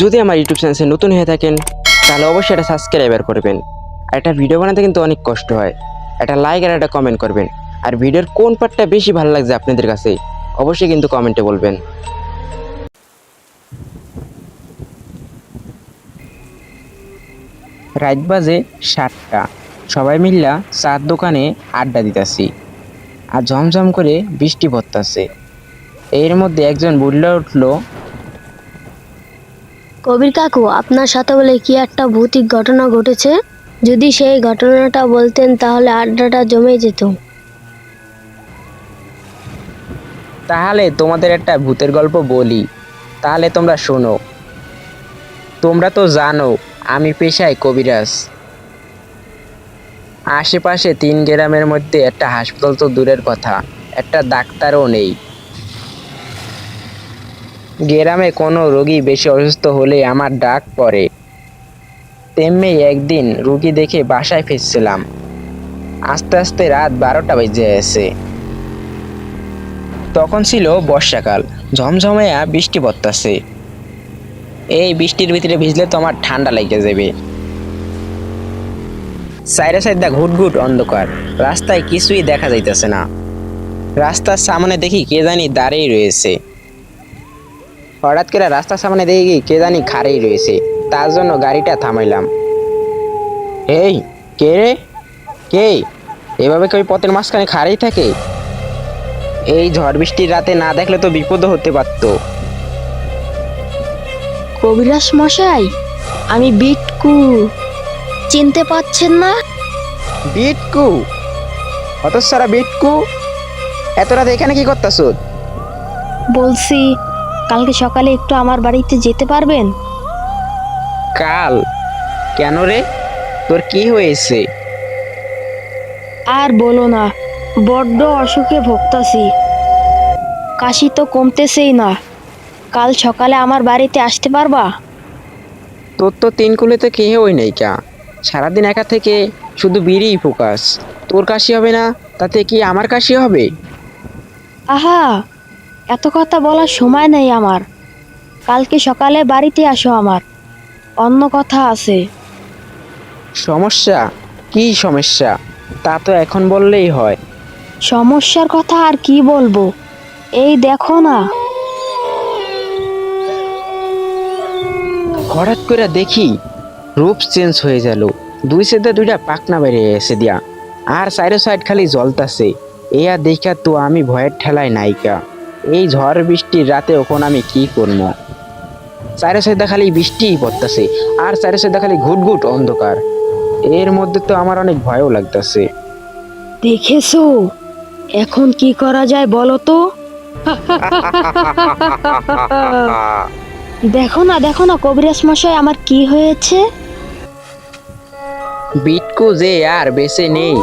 যদি আমার ইউটিউব চ্যানেলে নতুন হয়ে থাকেন, তাহলে অবশ্যই এটা সাবস্ক্রাইবার করবেন। আর একটা ভিডিও বানাতে কিন্তু অনেক কষ্ট হয়। একটা লাইক আর একটা কমেন্ট করবেন। আর ভিডিওর কোন পার্টটা বেশি ভালো লাগছে আপনাদের কাছে, অবশ্যই কিন্তু কমেন্টে বলবেন। রাত বাজে সাতটা। সবাই মিল্লা চার দোকানে আড্ডা দিতাছি। আর ঝমঝম করে বৃষ্টি পড়তাছে। এর মধ্যে একজন বুল্লা উঠল কবির কাকু, আপনার সাথে বলে কি একটা ভৌতিক ঘটনা ঘটেছে? যদি সেই ঘটনাটা বলতেন তাহলে আড্ডাটা জমে যেত। তাহলে তোমাদের একটা ভূতের গল্প বলি। তাহলে তোমরা শোনো। তোমরা তো জানো, আমি পেশায় কবিরাজ। আশেপাশে তিন গ্রামের মধ্যে একটা হাসপাতাল তো দূরের কথা, একটা ডাক্তারও নেই। গ্রামে কোনো রোগী বেশি অসুস্থ হলে আমার ডাক পড়ে। তেমনি একদিন রুগী দেখে বাসায় ফিরছিলাম। আস্তে আস্তে রাত বারোটা বেজে গেছে। তখন ছিল বর্ষাকাল। ঝমঝমায়া বৃষ্টি পড়তাছে। এই বৃষ্টির ভিতরে ভিজলে তো আমার ঠান্ডা লেগে যাবে। সাইডে সাইডে ঘুটঘুট অন্ধকার। রাস্তায় কিছুই দেখা যাইতেছে না। রাস্তার সামনে দেখি কে জানি দাঁড়িয়ে রয়েছে। হঠাৎ করে রাস্তার সামনে দেখি কে জানি খাড়েই রয়েছে। তার জন্য গাড়িটা থামাইলাম। এই কে রে? কে? এভাবে কেউ পথের মাঝখানে খাড়েই থাকে? এই ঝড় বৃষ্টির রাতে না দেখলে তো বিপদও হতে পারতো। কবিরাজ মশাই আমি বিটকু। চিনতে পাচ্ছেন না? বিটকু? অত সারা বিটকু? এত রাতে এখানে কি করতেছ? বলছি কালকে সকালে একটু আমার বাড়িতে যেতে পারবেন? কাল? কেন রে? তোর কি হয়েছে? আর বলো না বড্ড অসুখে ভুগতাছি। কাশি তো কমতেছেই না। কাল সকালে আমার বাড়িতে আসতে পারবা? তোর তো তিন কুলেতে কে হই নাই কা। সারাদিন একা থেকে শুধু বিড়িই ফোকাস। তোর কাশি হবে না? তাতে কি আমার কাশি হবে? আহা এত কথা বলার সময় নেই আমার। কালকে সকালে বাড়িতে আসো আমার। অন্য কথা আছে। সমস্যা? কি সমস্যা? তা তো এখন বললেই হয়। সমস্যার কথা আর কি বলব? এই দেখো না। হঠাৎ করে দেখি রূপ চেঞ্জ হয়ে গেল। দুই সাইডে দুইটা পাকনা বেরিয়ে এসে দিয়া। আর সাইডে সাইড খালি জ্বলতাছে। এই আর দেখা তো আমি ভয়ের ঠেলায় নাইকা এই ঝড় বৃষ্টির রাতে ওখন আমি কি করব? চারে সাইডে খালি বৃষ্টিই পড়তাছে আর চারে সাইডে খালি ঘুটঘুট অন্ধকার। এর মধ্যে তো আমার অনেক ভয়ও লাগতেছে। দেখেছ? এখন কি করা যায় বলো তো? দেখো না দেখো না কবিরাজ মশাই আমার কি হয়েছে? বিটকু যে আর বেঁচে নেই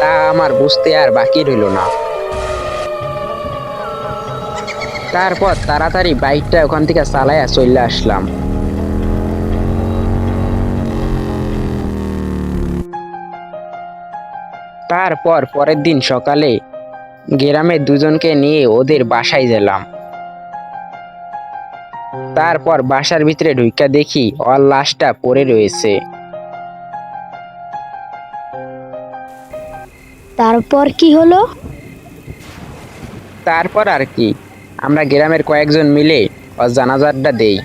তা আমার বুঝতে আর বাকি রইল না। তারপর তাড়াতাড়ি বাইকটা ওখান থেকে চালাইয়া চলে আসলাম। তারপর পরের দিন সকালে গ্রামের দুজনকে নিয়ে ওদের বাসায় গেলাম। তারপর বাসার ভিতরে ঢুইকা দেখি ওর লাশটা পড়ে রয়েছে। তারপর কি হলো? তারপর আর কি। আমরা গ্রামের কয়েকজন মিলে ওর দেই।